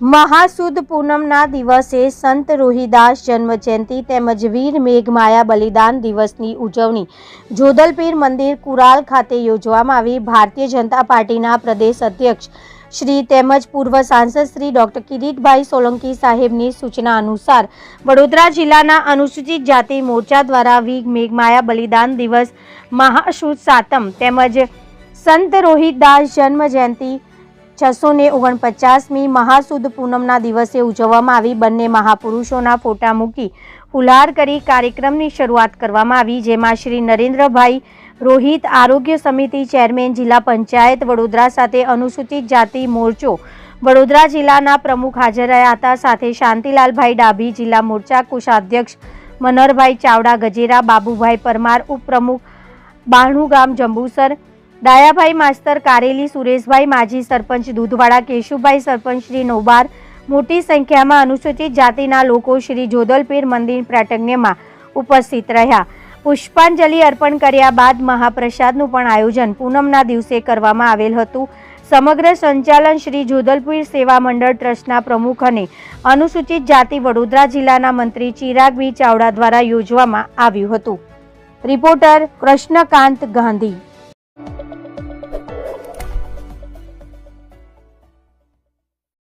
મહાસુદ પૂનમના દિવસે સંત રોહિદાસ જન્મજયંતિ તેમજ વીર મેઘમાયા બલિદાન દિવસની ઉજવણી. જોધલપીર મંદિર કુરાલ ખાતે યોજવામાં આવી. ભારતીય જનતા પાર્ટીના પ્રદેશ અધ્યક્ષ શ્રી તેમજ પૂર્વ સાંસદ શ્રી ડોક્ટર કિરીટભાઈ સોલંકી સાહેબની સૂચના અનુસાર વડોદરા જિલ્લાના અનુસૂચિત જાતિ મોરચા દ્વારા વીર મેઘમાયા બલિદાન દિવસ મહાસુદ સાતમ તેમજ સંત રોહિદાસ જન્મ જયંતિ છસો ને ઓગણપચાસમી મહાસુદ પૂનમના દિવસે ઉજવવામાં આવી બંને મહાપુરુષોના ફોટા મૂકી ફુલહાર કરી કાર્યક્રમની શરૂઆત કરવામાં આવી, જેમાં શ્રી નરેન્દ્રભાઈ રોહિત આરોગ્ય સમિતિ ચેરમેન, જિલ્લા પંચાયત, વડોદરા સાથે અનુસૂચિત જાતિ મોરચો, વડોદરા જિલ્લાના પ્રમુખ હાજર રહ્યા હતા. સાથે શાંતિલાલભાઈ ડાભી, જિલ્લા મોરચા કોષાધ્યક્ષ મનરભાઈ ચાવડા, ગજેરા બાબુભાઈ પરમાર, ઉપપ્રમુખ બાણું ગામ જંબુસર ડાયાભાઈ માસ્તર કારેલી, સુરેશભાઈ માજી, સરપંચ દૂધવાડા કેશુભાઈ સરપંચ, શ્રી નોબાર, મોટી સંખ્યામાં અનુસૂચિત જાતિના લોકો શ્રી જોદલપીર મંદિર પ્રાટજ્ઞમાં ઉપસ્થિત રહ્યા. પુષ્પાંજલિ અર્પણ કર્યા બાદ મહાપ્રસાદનું પણ આયોજન પૂનમના દિવસે કરવામાં આવેલ હતું. સમગ્ર સંચાલન શ્રી જોદલપીર સેવા મંડળ ટ્રસ્ટના પ્રમુખ અને અનુસૂચિત જાતિ વડોદરા જિલ્લાના મંત્રી ચિરાગવી ચાવડા દ્વારા યોજવામાં આવ્યું હતું. રિપોર્ટર કૃષ્ણકાંત ગાંધી.